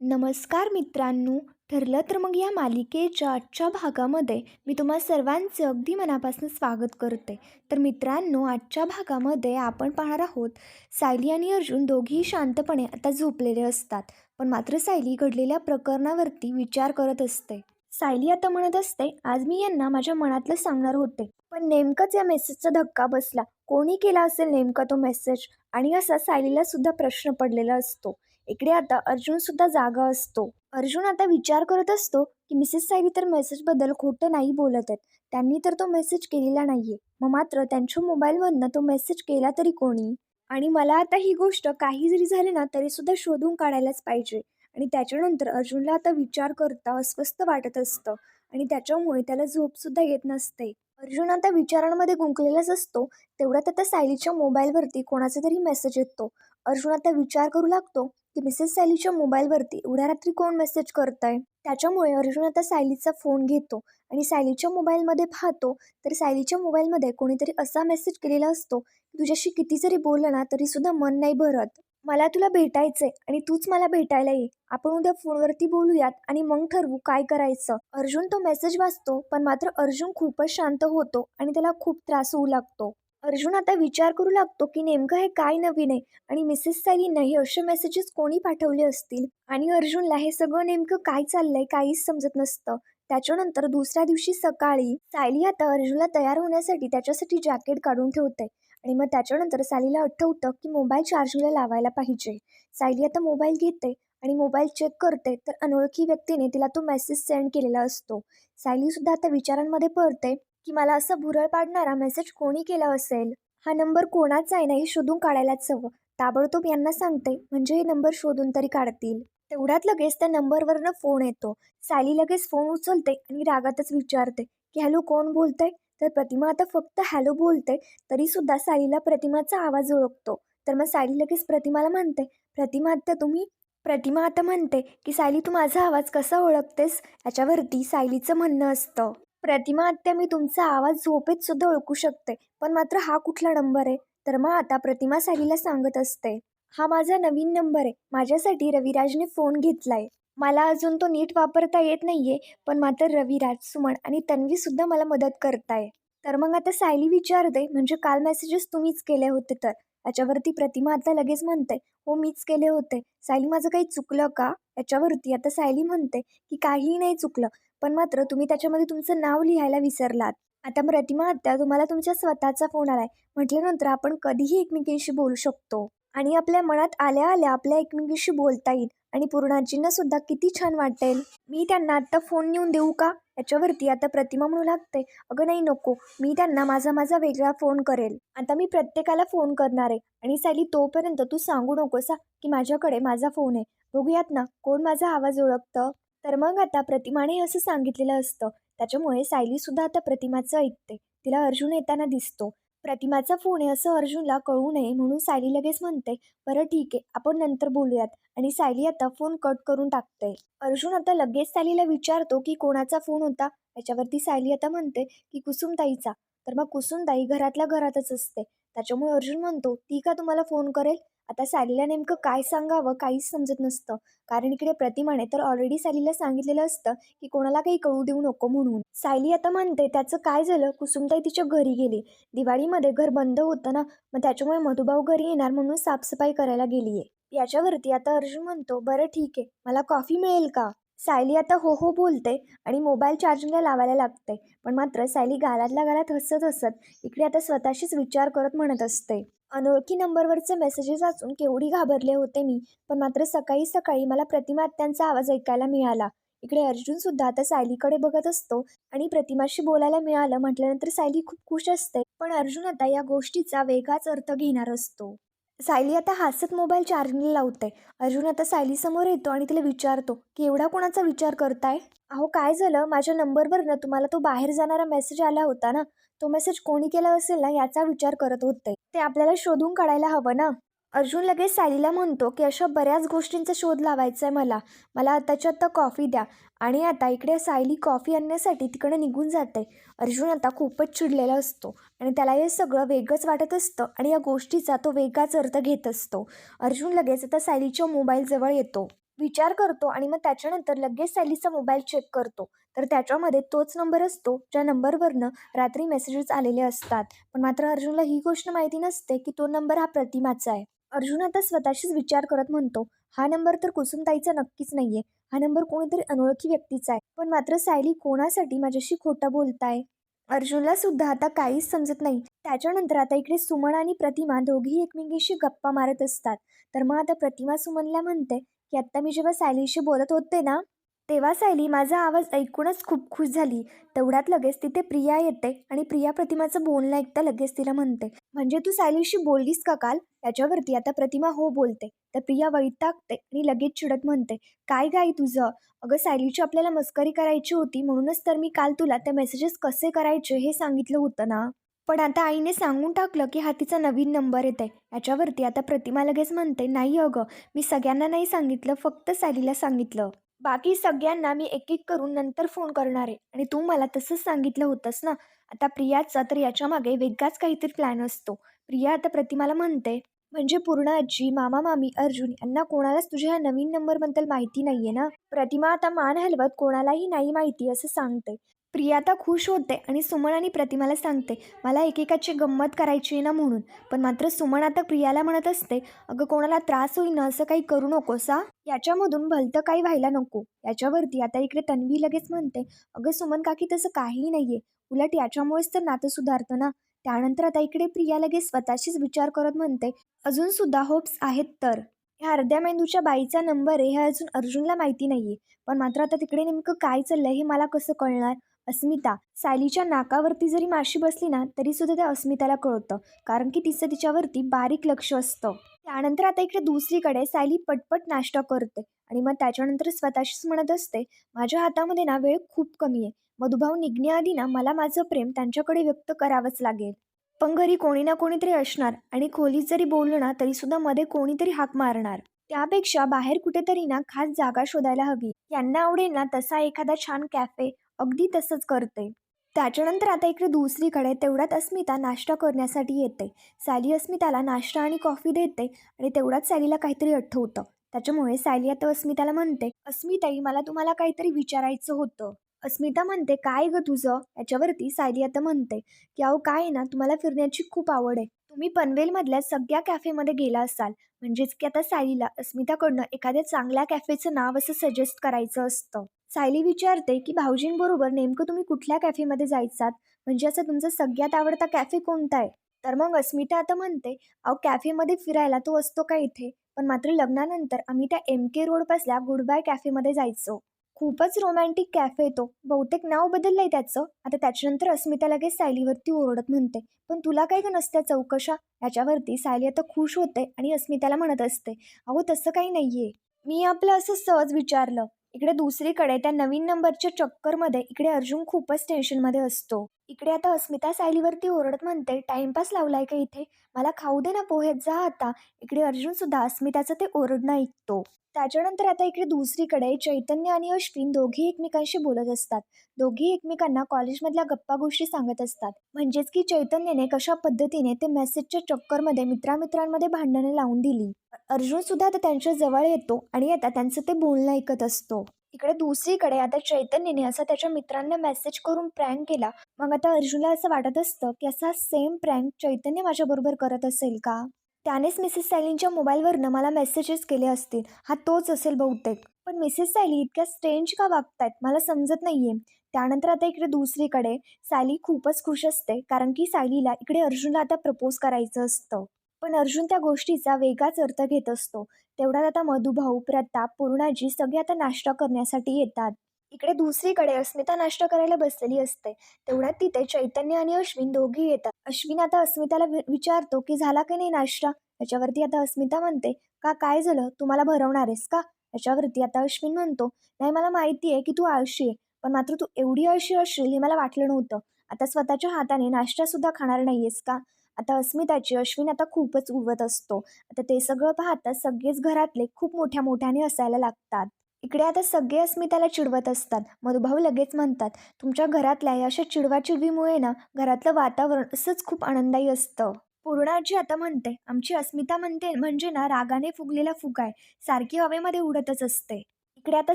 नमस्कार मित्रांनो ठरलं तर मग या मालिकेच्या आजच्या भागामध्ये मी तुम्हा सर्वांचे अगदी मनापासून स्वागत करते. तर मित्रांनो आजच्या भागामध्ये आपण पाहणार आहोत सायली आणि अर्जुन दोघेही शांतपणे आता झोपलेले असतात पण मात्र सायली घडलेल्या प्रकरणावरती विचार करत असते. सायली आता म्हणत असते आज मी यांना माझ्या मनातलं सांगणार होते पण नेमकंच या मेसेजचा धक्का बसला. कोणी केला असेल नेमका तो मेसेज आणि असा सायलीला सुद्धा प्रश्न पडलेला असतो. इकडे आता अर्जुन सुद्धा जागा असतो. अर्जुन आता विचार करत असतो की मिसेस सायली तर मेसेजबद्दल खोटं नाही बोलत आहेत. त्यांनी तर तो मेसेज केलेला नाहीये. मग मात्र त्यांच्या मोबाईलमधनं तो मेसेज केला तरी कोणी? आणि मला आता ही गोष्ट काही जरी झाली ना तरी सुद्धा शोधून काढायलाच पाहिजे. आणि त्याच्यानंतर अर्जुनला आता विचार करता अस्वस्थ वाटत असतं. आणि त्याच्यामुळे त्याला झोपसुद्धा येत नसते. अर्जुन आता विचारांमध्ये गुंकलेलाच असतो. तेवढ्यात आता सायलीच्या मोबाईलवरती कोणाचा तरी मेसेज येतो. अर्जुन आता विचार करू लागतो की मिसेस सायलीच्या मोबाईलवरती एवढ्या रात्री कोण मेसेज करत आहे त्याच्यामुळे अर्जुन आता सायलीचा फोन घेतो आणि सायलीच्या मोबाईलमध्ये पाहतो. तर सायलीच्या मोबाईलमध्ये कोणीतरी असा मेसेज केलेला असतो की तुझ्याशी किती जरी बोललं ना तरीसुद्धा मन नाही भरत. मला तुला भेटायचंय आणि तूच मला भेटायला ये. आपण उद्या फोनवरती बोलूयात आणि मग ठरवू काय करायचं. अर्जुन तो मेसेज वाचतो पण मात्र अर्जुन खूपच शांत होतो आणि त्याला खूप त्रास होऊ लागतो. अर्जुन आता विचार करू लागतो की नेमकं हे काय नवीन आहे आणि मिसेस सायली नाही असे मेसेजेस कोणी पाठवले असतील? आणि अर्जुनला हे सगळं नेमकं काय चाललंय काहीच समजत नसतं. त्याच्यानंतर दुसऱ्या दिवशी सकाळी सायली आता अर्जुनला तयार होण्यासाठी त्याच्यासाठी जॅकेट काढून ठेवते आणि मग त्याच्यानंतर सायलीला आठवतं की मोबाईल चार्जिंगला लावायला पाहिजे. सायली आता मोबाईल घेते आणि मोबाईल चेक करते तर अनोळखी व्यक्तीने तिला तो मेसेज सेंड केलेला असतो. सायलीसुद्धा आता विचारांमध्ये पडते की मला असं भुरळ पाडणारा मेसेज कोणी केला असेल? हा नंबर कोणाचा आहे ना हे शोधून काढायलाच हवं. ताबडतोब यांना सांगते म्हणजे हे नंबर शोधून तरी काढतील. तेवढ्यात लगेच त्या नंबरवरनं फोन येतो. सायली लगेच फोन उचलते आणि रागातच विचारते की हॅलो कोण बोलतंय? तर प्रतिमा आता फक्त हॅलो बोलते तरीसुद्धा सायलीला प्रतिमाचा आवाज ओळखतो. तर मग सायली लगेच प्रतिमाला म्हणते प्रतिमा आता तुम्ही? प्रतिमा आता म्हणते की सायली तू माझा आवाज कसा ओळखतेस? याच्यावरती सायलीचं म्हणणं असतं. प्रतिमा आत्या मी तुमचा आवाज झोपेत सुद्धा ओळखू शकते पण मात्र हा कुठला नंबर आहे? तर मग आता प्रतिमा सायलीला सांगत असते हा माझा नवीन नंबर आहे. माझ्यासाठी रविराजने फोन घेतलाय. मला अजून तो नीट वापरता येत नाहीये पण मात्र रविराज सुमन आणि तन्वी सुद्धा मला मदत करताय. तर मग आता सायली विचारते म्हणजे काल मेसेजेस तुम्हीच केले होते तर? याच्यावरती प्रतिमा आता लगेच म्हणते हो मीच केले होते. सायली माझं काही चुकलं का? याच्यावरती आता सायली म्हणते की काहीही नाही चुकलं. पण मात्र तुम्ही त्याच्यामध्ये तुमचं नाव लिहायला विसरलात. आता प्रतिमा आत्या तुम्हाला तुमच्या स्वतःचा फोन आलाय. म्हटल्यानंतर आपण कधीही एकमेकींशी बोलू शकतो. आणि आपल्या मनात आल्या आल्या आपल्या एकमेकींशी बोलता येईल. आणि पूर्णाजींना सुद्धा किती छान वाटेल मी त्यांना आत्ता फोन नेऊन देऊ का? याच्यावरती आता प्रतिमा म्हणू लागते. अगं नाही नको. मी त्यांना माझा माझा वेगळा फोन करेल. आता मी प्रत्येकाला फोन करणार आहे. आणि सॅली तोपर्यंत तू सांगू नकोसा की माझ्याकडे माझा फोन आहे. बघूयात ना. कोण माझा आवाज ओळखतं? तर मग आता प्रतिमाने असं सांगितलेलं असतं. त्याच्यामुळे सायलीसुद्धा आता प्रतिमाचं ऐकते. तिला अर्जुन येताना दिसतो. प्रतिमाचा फोन आहे असं अर्जुनला कळू नये म्हणून सायली लगेच म्हणते बरं ठीक आहे आपण नंतर बोलूयात. आणि सायली आता फोन कट करून टाकते. अर्जुन आता लगेच सायलीला विचारतो की कोणाचा फोन होता? याच्यावरती सायली आता म्हणते की कुसुमताईचा. तर मग कुसुमताई घरातल्या घरातच असते. त्याच्यामुळे अर्जुन म्हणतो ती का तुम्हाला फोन करेल? आता सॅलीला नेमकं काय सांगावं? काहीच समजत नसतं. कारण इकडे प्रतिमाने तर ऑलरेडी सॅलीला सांगितलेलं असतं की कोणाला काही कळू देऊ नको म्हणून. सायली आता म्हणते त्याचं काय झालं? कुसुमताई तिच्या घरी गेली. दिवाळीमध्ये घर बंद होतं ना मग त्याच्यामुळे मधुभाऊ घरी येणार म्हणून साफसफाई करायला गेली आहे याच्यावरती आता अर्जुन म्हणतो बरं ठीक आहे. मला कॉफी मिळेल का? सायली आता हो हो बोलते आणि मोबाईल चार्जिंगला लावायला लागते. पण मात्र सायली गालातल्या गालात हसत हसत इकडे आता स्वतःशीच विचार करत म्हणत असते. अनोळखी नंबरवरचे मेसेजेस वाचून केवढी घाबरले होते मी पण मात्र सकाळी सकाळी मला प्रतिमा त्यांचा आवाज ऐकायला मिळाला. इकडे अर्जुन सुद्धा आता सायलीकडे बघत असतो आणि प्रतिमाशी बोलायला मिळालं म्हटल्यानंतर सायली खूप खुश असते पण अर्जुन आता या गोष्टीचा वेगळाच अर्थ घेणार असतो. सायली आता हासत मोबाईल चार्जिंगला लावते अर्जुन आता सायलीसमोर येतो आणि तिला विचारतो की एवढा कोणाचा विचार करताय? अहो काय झालं? माझ्या नंबरवर ना तुम्हाला तो बाहेर जाणारा मेसेज आला होता ना? तो मेसेज कोणी केला असेल ना याचा विचार करत होते. ते आपल्याला शोधून काढायला हवं ना? अर्जुन लगेच सायलीला म्हणतो की अशा बऱ्याच गोष्टींचा शोध लावायचा आहे मला. मला आताच्या आत्ता कॉफी द्या. आणि आता इकडे सायली कॉफी आणण्यासाठी तिकडे निघून जाते अर्जुन आता खूपच चिडलेला असतो. आणि त्याला हे सगळं वेगळंच वाटत असतं आणि या गोष्टीचा तो वेगळाच अर्थ घेत असतो. अर्जुन लगेच आता सायलीच्या मोबाईलजवळ येतो. विचार करतो आणि मग त्याच्यानंतर लगेच सायलीचा मोबाईल चेक करतो. तर त्याच्यामध्ये तोच नंबर असतो ज्या नंबरवरनं रात्री मेसेजेस आलेले असतात. पण मात्र अर्जुनला ही गोष्ट माहिती नसते की तो नंबर हा प्रतिमाचा आहे. अर्जुन आता स्वतःशीच विचार करत म्हणतो हा नंबर तर कुसुमताईचा नक्कीच नाही आहे हा नंबर कोणीतरी अनोळखी व्यक्तीचा आहे. पण मात्र सायली कोणासाठी माझ्याशी खोटं बोलताय? अर्जुनला सुद्धा आता काहीच समजत नाही. त्याच्यानंतर आता इकडे सुमन आणि प्रतिमा दोघीही एकमेकींशी गप्पा मारत असतात. तर मग आता प्रतिमा सुमनला म्हणते की आत्ता मी जेव्हा सायलीशी बोलत होते ना तेव्हा सायली माझा आवाज ऐकूनच खूप खुश झाली. तेवढ्यात लगेच तिथे प्रिया येते आणि प्रिया प्रतिमाचं बोलणं ऐकता लगेच तिला म्हणते म्हणजे तू सायलीशी बोललीस का काल? त्याच्यावरती आता प्रतिमा हो बोलते तर प्रिया वैतागते आणि लगेच चिडत म्हणते काय गाई तुझं? अगं सायलीची आपल्याला मस्करी करायची होती म्हणूनच तर मी काल तुला त्या मेसेजेस कसे करायचे हे सांगितलं होतं ना? पण आता आईने सांगून टाकलं की हा तिचा नवीन नंबर येत आहे याच्यावरती आता प्रतिमा लगेच म्हणते नाही अगं मी सगळ्यांना नाही सांगितलं फक्त सायलीला सांगितलं. बाकी सगळ्यांना मी एक एक करून नंतर फोन करणार आहे. आणि तू मला तसंच सांगितलं होतंस ना? आता प्रियाचा तर याच्यामागे वेगळाच काहीतरी प्लॅन असतो. प्रिया आता प्रतिमाला म्हणते म्हणजे पूर्ण आजी मामा मामी अर्जुन यांना कोणालाच तुझ्या ह्या नवीन नंबरबद्दल माहिती नाही आहे ना? प्रतिमा आता मान हलवत कोणालाही नाही माहिती असं सांगते. प्रिया आता खुश होते आणि सुमन आणि प्रतिमाला सांगते मला एकेकाची गंमत करायची आहे ना म्हणून. पण मात्र सुमन आता प्रियाला म्हणत असते अगं कोणाला त्रास होईल ना असं काही करू नकोस हा. याच्यामधून भलतं काही व्हायला नको. याच्यावरती आता इकडे तन्वी लगेच म्हणते अगं सुमन काकी तसं काहीही नाही आहे उलट याच्यामुळेच तर नातं सुधारतं ना. त्यानंतर आता इकडे प्रिया लगेच स्वतःशीच विचार करत म्हणते अजूनसुद्धा होप्स आहेत तर. ह्या अर्ध्या मेंदूच्या बाईचा नंबर आहे हे अजून अर्जुनला माहिती नाही आहे पण मात्र आता तिकडे नेमकं काय चाललं हे मला कसं कळणार? अस्मिता सायलीच्या नाकावरती जरी माशी बसली ना तरी सुद्धा त्या अस्मिताला कळतं कारण की तिचं तिच्यावरती बारीक लक्ष असतं. त्यानंतर आता इकडे दुसरीकडे सायली पटपट नाश्ता करते आणि मग त्याच्यानंतर स्वतःशीच म्हणत असते माझ्या हातामध्ये ना वेळ खूप कमी आहे. मधुभाव निघण्याआधी ना मला माझं प्रेम त्यांच्याकडे व्यक्त करावंच लागेल. पण घरी कोणी ना कोणीतरी असणार आणि खोलीत जरी बोललं ना तरीसुद्धा मध्ये कोणीतरी हाक मारणार. त्यापेक्षा बाहेर कुठेतरी ना खास जागा शोधायला हवी. यांना आवडेल ना तसा एखादा छान कॅफे अगदी तसंच करते. त्याच्यानंतर आता इकडे दुसरीकडे तेवढ्यात अस्मिता नाश्ता करण्यासाठी येते. सॅली अस्मिताला नाश्ता आणि कॉफी देते आणि तेवढ्यात सॅलीला काहीतरी आठवतं. त्याच्यामुळे सॅली आता अस्मिताला म्हणते अस्मिताई मला तुम्हाला काहीतरी विचारायचं होतं. अस्मिता म्हणते काय ग तुझं? याच्यावरती सायली आता म्हणते की अहो काय आहे ना तुम्हाला फिरण्याची खूप आवड आहे. तुम्ही पनवेलमधल्या सगळ्या कॅफेमध्ये गेला असाल. म्हणजेच की आता सायलीला अस्मिताकडनं एखाद्या चांगल्या कॅफेचं नाव असं सजेस्ट करायचं असतं. सायली विचारते की भाऊजींबरोबर नेमकं तुम्ही कुठल्या कॅफेमध्ये जायचात? म्हणजे असं तुमचा सगळ्यात आवडता कॅफे कोणता आहे? तर मग अस्मिता आता म्हणते अहो कॅफेमध्ये फिरायला तो असतो का इथे? पण मात्र लग्नानंतर आम्ही त्या एम के रोडपासल्या गुड बाय कॅफेमध्ये जायचो. खूपच रोमॅन्टिक कॅफे तो. बहुतेक नाव बदललंय त्याचं. आता त्याच्यानंतर अस्मिता लगेच सायलीवरती ओरडत म्हणते पण तुला काय का नसत्या चौकशा? याच्यावरती सायली आता खुश होते आणि अस्मिताला म्हणत असते अहो तसं काही नाहीये. मी आपलं असं सहज विचारलं. इकडे दुसरीकडे त्या नवीन नंबरच्या चक्करमध्ये इकडे अर्जुन खूपच टेन्शनमध्ये असतो. इकडे आता अस्मिता सायलीवरती ओरडत म्हणते टाइमपास लावलाय का इथे? मला खाऊ दे ना पोहेत जा आता. इकडे अर्जुन सुद्धा अस्मिताचं ते ओरडणं ऐकतो. त्याच्यानंतर आता इकडे दुसरीकडे चैतन्य आणि अश्विन दोघेही एकमेकांशी बोलत असतात. दोघेही एकमेकांना कॉलेजमधल्या गप्पा गोष्टी सांगत असतात. म्हणजेच की चैतन्यने कशा पद्धतीने ते मेसेजच्या चक्करमध्ये मित्रामित्रांमध्ये भांडणं लावून दिली. अर्जुन सुद्धा आता त्यांच्या जवळ येतो आणि आता त्यांचं ते बोलणं ऐकत असतो. इकडे दुसरीकडे आता चैतन्यने असा त्याच्या मित्रांना मेसेज करून प्रँक केला. मग आता अर्जुनला असं वाटत असतं की असा सेम प्रँक चैतन्य माझ्याबरोबर करत असेल का? त्यानेच मिसेस सायलींच्या मोबाईलवरनं मला मेसेजेस केले असतील. हा तोच असेल बहुतेक. पण मिसेस सायली इतक्या स्ट्रेंज का वागतायत? मला समजत नाहीये. त्यानंतर आता इकडे दुसरीकडे सायली खूपच खुश असते. कारण की सायलीला इकडे अर्जुनला आता प्रपोज करायचं असतं. पण अर्जुन त्या गोष्टीचा वेगळाच अर्थ घेत असतो. तेवढ्यात आता मधुभाऊ प्रताप पूर्णाजी सगळे आता नाश्ता करण्यासाठी येतात. इकडे दुसरीकडे अस्मिता नाश्ता करायला बसलेली असते. तेवढ्यात तिथे चैतन्य आणि अश्विन दोघी येतात. अश्विन आता अस्मिताला वि- विचारतो की झाला की नाही नाश्ता? याच्यावरती आता अस्मिता म्हणते का काय झालं? तुम्हाला भरवणार आहेस का? याच्यावरती आता अश्विन म्हणतो नाही मला माहिती आहे की तू आळशी आहे पण मात्र तू एवढी आळशी असशील हे मला वाटलं नव्हतं. आता स्वतःच्या हाताने नाश्ता सुद्धा खाणार नाहीयेस का? आता अस्मिताची अश्विन आता खूपच उवत असतो. आता ते सगळं पाहता सगळेच घरातले खूप मोठ्या मोठ्याने असायला लागतात. इकडे आता सगळे अस्मिताला चिडवत असतात. मधुभाऊ लगेच म्हणतात तुमच्या घरातल्या या अशा चिडवाचिडवीमुळे ना घरातलं वातावरण असंच खूप आनंदायी असतं. पूर्णाजी आता म्हणते आमची अस्मिता म्हणते म्हणजे ना रागाने फुगलेला फुगाय आहे. सारखी हवेमध्ये उडतच असते. इकडे आता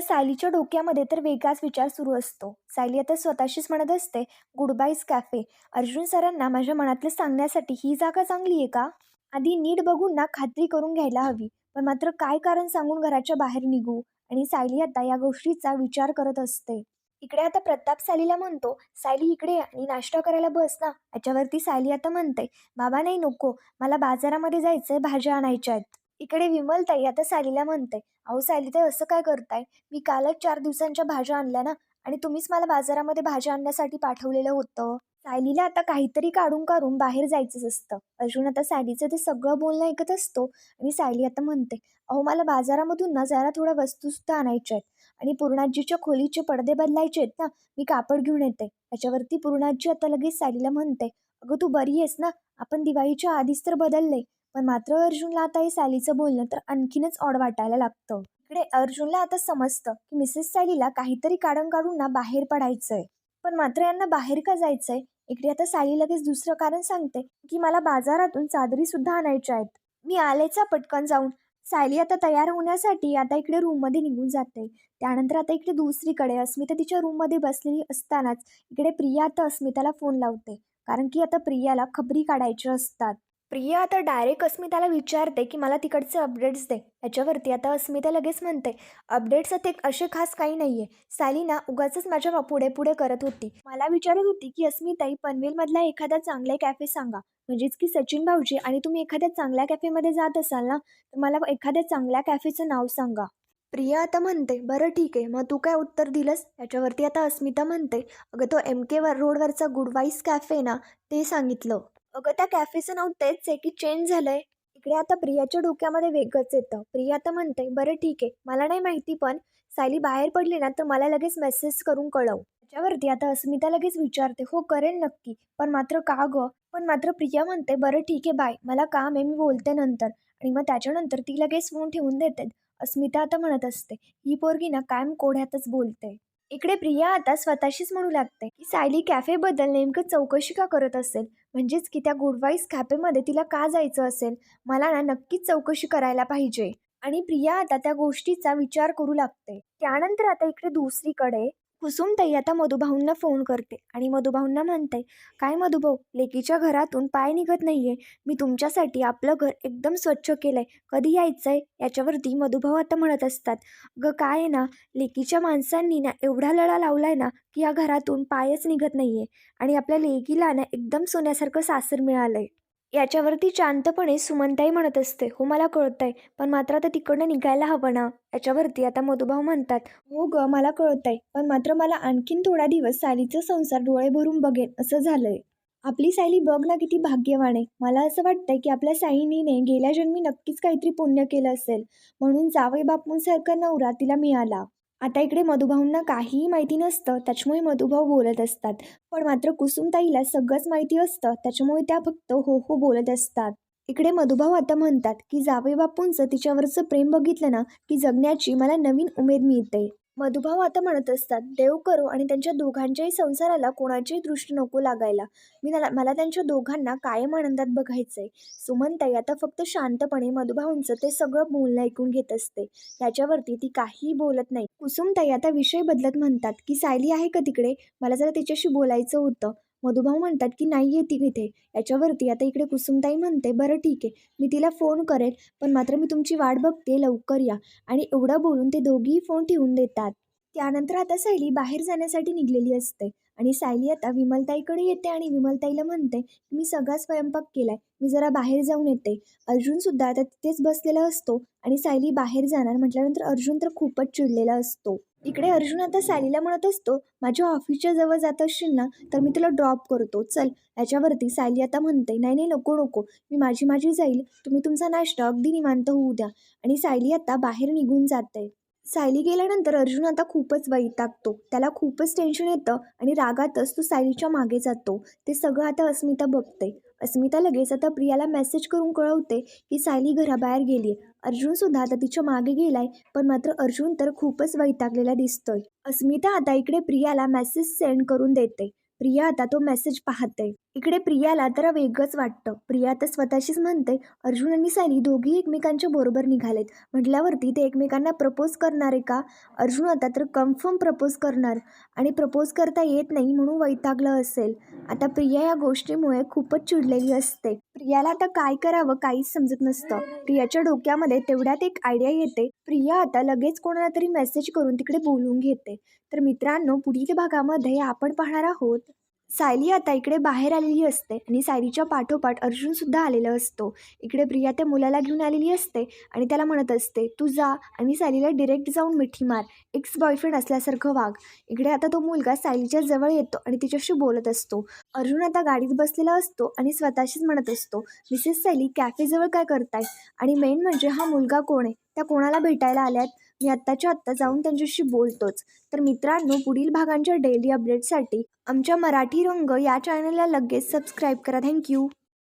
सायलीच्या डोक्यामध्ये तर वेगळाच विचार सुरू असतो. सायली आता स्वतःशीच म्हणत असते गुड बायज कॅफे अर्जुन सरांना माझ्या मनातलं सांगण्यासाठी ही जागा चांगली आहे का? आधी नीट बघून ना खात्री करून घ्यायला हवी. पण मात्र काय कारण सांगून घराच्या बाहेर निघू? आणि सायली आता या गोष्टीचा विचार करत असते. इकडे आता प्रताप सालीला म्हणतो सायली इकडे आणि नाश्ता करायला बस ना. याच्यावरती सायली आता म्हणते बाबा नाही नको मला बाजारामध्ये जायचंय भाज्या आणायच्या आहेत. इकडे विमलताई आता सालीला म्हणते अहो सायलीताई असं काय करताय? मी कालच चार दिवसांच्या भाज्या आणल्या ना आणि तुम्हीच मला बाजारामध्ये भाज्या आणण्यासाठी पाठवलेलं होतं. सायलीला आता काहीतरी काढून काढून बाहेर जायचंच असतं. अर्जुन आता सायलीचं ते सगळं बोलणं ऐकत असतो आणि सायली आता म्हणते अहो मला बाजारामधून ना जरा थोड्या वस्तूसुद्धा आणायच्या आहेत. आणि पूर्णाजीच्या खोलीचे पडदे बदलायचे आहेत ना मी कापड घेऊन येते. त्याच्यावरती पूर्णाजी आता लगेच सायलीला म्हणते अगं तू बरी आहेस ना? आपण दिवाळीच्या आधीच तर बदलले पण मात्र अर्जुनला आता हे सॅलीचं बोलणं तर आणखीनच ऑड वाटायला लागतं. इकडे अर्जुनला आता समजतं की मिसेस सॅलीला काहीतरी काढून काढून ना बाहेर पडायचंय. पण मात्र यांना बाहेर का जायचंय? इकडे आता सॅली लगेच दुसरं कारण सांगते की मला बाजारातून चादरी सुद्धा आणायच्या आहेत. मी आलेचा पटकन जाऊन सायली आता तयार होण्यासाठी आता इकडे रूममध्ये निघून जाते. त्यानंतर आता इकडे दुसरीकडे अस्मिता तिच्या रूममध्ये बसलेली असतानाच इकडे प्रिया आता अस्मिताला फोन लावते. कारण की आता प्रियाला खबरी काढायच्या असतात. प्रिया आता डायरेक्ट अस्मिताला विचारते की मला तिकडचे अपडेट्स दे. याच्यावरती आता अस्मिता लगेच म्हणते अपडेट्स ते असे खास काही नाही आहे सायलीना उगाच माझ्या पुढे पुढे करत होती. मला विचारत होती की अस्मिताई पनवेलमधला एखादा चांगला कॅफे सांगा. म्हणजेच की सचिन भाऊजी आणि तुम्ही एखाद्या चांगल्या कॅफेमध्ये जात असाल ना तर मला एखाद्या चांगल्या कॅफेचं नाव सांगा. प्रिया आता म्हणते बरं ठीक आहे. मग तू काय उत्तर दिलंस? याच्यावरती आता अस्मिता म्हणते अगं तो एम के वर रोडवरचा गुडवाईस कॅफे ना ते सांगितलं. अगं त्या कॅफेचं नाव तेच आहे की चेंज झालंय. इकडे आता प्रियाच्या डोक्यामध्ये वेगळंच येतं. प्रिया आता म्हणते बरं ठीक आहे. मला नाही माहिती पण सायली बाहेर पडली ना तर मला लगेच मेसेज करून कळव. त्याच्यावरती आता अस्मिता लगेच विचारते हो करेल नक्की. पण मात्र का गं? पण मात्र प्रिया म्हणते बरं ठीक आहे बाय मला काम आहे मी बोलते नंतर. आणि मग त्याच्यानंतर ती लगेच फोन ठेवून देते. अस्मिता आता म्हणत असते ही पोरगी ना कायम कोढ्यातच बोलते. इकडे प्रिया आता स्वतःशीच म्हणू लागते की सायली कॅफेबद्दल नेमकं चौकशी का करत असेल? म्हणजेच की त्या गुडवाईस कॅफेमध्ये तिला का जायचं असेल? मला ना नक्कीच चौकशी करायला पाहिजे. आणि प्रिया आता त्या गोष्टीचा विचार करू लागते. त्यानंतर आता इकडे दुसरीकडे कुसुमताई आता मधुभाऊंना फोन करते आणि मधुभाऊंना म्हणते काय मधुभाऊ लेकीच्या घरातून पाय निघत नाही आहे मी तुमच्यासाठी आपलं घर एकदम स्वच्छ केलं आहे कधी यायचं आहे याच्यावरती मधुभाऊ आता म्हणत असतात ग काय आहे ना लेकीच्या माणसांनी ना एवढा लढा लावला आहे ना की या घरातून पायच निघत नाही आहे आणि आपल्या लेकीला ना एकदम सोन्यासारखं सासर मिळालं आहे याच्यावरती शांतपणे सुमनताई म्हणत असते हो मला कळतंय पण मात्र आता तिकडनं निघायला हवं ना? याच्यावरती आता मधुभाऊ म्हणतात हो ग मला कळतंय पण मात्र मला आणखीन थोडा दिवस सालीचं संसार डोळे भरून बघेन असं झालंय. आपली सायली बघ ना किती भाग्यवान आहे. मला असं वाटतंय की आपल्या सायलीने गेल्या जन्मी नक्कीच काहीतरी पुण्य केलं असेल म्हणून जावई बापूंसारखा नवरा तिला मिळाला. आता इकडे मधुभाऊंना काहीही माहिती नसतं त्याच्यामुळे मधुभाऊ बोलत असतात. पण मात्र कुसुमताईला सगळंच माहिती असतं त्याच्यामुळे त्या फक्त हो हो बोलत असतात. इकडे मधुभाऊ आता म्हणतात की जावे बापूंचं तिच्यावरचं प्रेम बघितलं ना की जगण्याची मला नवीन उमेद मिळते. मधुभाव आता म्हणत असतात देव करो आणि त्यांच्या दोघांच्याही संसाराला कोणाचीही दृष्टी नको लागायला. मी मला मला त्यांच्या दोघांना कायम आनंदात बघायचंय. सुमनताई आता फक्त शांतपणे मधुभाऊंचं ते सगळं बोलणं ऐकून घेत असते. त्याच्यावरती ती काहीही बोलत नाही. कुसुमताई आता विषय बदलत म्हणतात की सायली आहे का तिकडे? मला जरा तिच्याशी बोलायचं होतं. मधुभाऊ म्हणतात की नाही येते इथे याच्यावरती आता इकडे कुसुमताई म्हणते बरं ठीक आहे मी तिला फोन करेल पण मात्र मी तुमची वाट बघते लवकर या. आणि एवढं बोलून ते दोघीही फोन ठेवून देतात. त्यानंतर आता सायली बाहेर जाण्यासाठी निघलेली असते आणि सायली आता विमलताईकडे येते आणि विमलताईला म्हणते की मी सगळा स्वयंपाक केलाय मी जरा बाहेर जाऊन येते. अर्जुन सुद्धा आता तिथेच बसलेला असतो आणि सायली बाहेर जाणार म्हटल्यानंतर अर्जुन तर खूपच चिडलेला असतो. इकडे अर्जुन आता सायलीला म्हणत असतो माझ्या ऑफिसच्या जवळ जात असशील ना तर मी तुला ड्रॉप करतो. चल. याच्यावरती सायली आता म्हणते नाही नाही नको नको. मी माझी माझी जाईल. तुम्ही तुमचा नाश्ता अगदी निवांत होऊ द्या. आणि सायली आता बाहेर निघून जाते. सायली गेल्यानंतर अर्जुन आता खूपच वैतागतो. त्याला खूपच टेन्शन येतं आणि रागातच तो सायलीच्या मागे जातो. ते सगळं आता अस्मिता बघते. अस्मिता लगेच आता प्रियाला मेसेज करून कळवते की सायली घराबाहेर गेली आहे अर्जुनसुद्धा आता तिच्यामागे गेलाय पण मात्र अर्जुन तर खूपच वैतागलेला दिसतोय. अस्मिता आता इकडे प्रियाला मेसेज सेंड करून देते. प्रिया आता तो मेसेज पाहते. इकडे प्रियाला तर वेगळंच वाटतं. प्रिया तर स्वतःशीच म्हणते अर्जुन आणि सायली दोघी एकमेकांच्या बरोबर निघालेत. म्हटल्यावरती ते एकमेकांना प्रपोज करणार आहे का? अर्जुन आता तर कन्फर्म प्रपोज करणार आणि प्रपोज करता येत नाही म्हणून वैतागलं असेल. आता प्रिया या गोष्टीमुळे खूपच चिडलेली असते. प्रियाला आता काय करावं काहीच समजत नसतं. प्रियाच्या डोक्यामध्ये तेवढ्यात एक आयडिया येते. प्रिया आता लगेच कोणाला तरी मेसेज करून तिकडे बोलून घेते. तर मित्रांनो पुढील भागामध्ये आपण पाहणार आहोत सायली आता इकडे बाहेर आलेली असते आणि सायलीच्या पाठोपाठ अर्जुनसुद्धा आलेला असतो. इकडे प्रिया त्या मुलाला घेऊन आलेली असते आणि त्याला म्हणत असते तू जा आणि सायलीला डिरेक्ट जाऊन मिठी मार. एक्स बॉयफ्रेंड असल्यासारखं वाघ इकडे आता तो मुलगा सायलीच्या जवळ येतो आणि तिच्याशी बोलत असतो. अर्जुन आता गाडीत बसलेला असतो आणि स्वतःशीच म्हणत असतो मिसेस सायली कॅफेजवळ काय करताय? आणि मेन म्हणजे हा मुलगा कोण आहे? त्या कोणाला भेटायला आल्यात? मी आत्ताच्या आत्ता जाऊन त्यांच्याशी बोलतोच. तर मित्रांनो पुढील भागांच्या डेली अपडेटसाठी आमच्या मराठी रंग या चॅनलला लगेच सबस्क्राईब करा. थँक्यू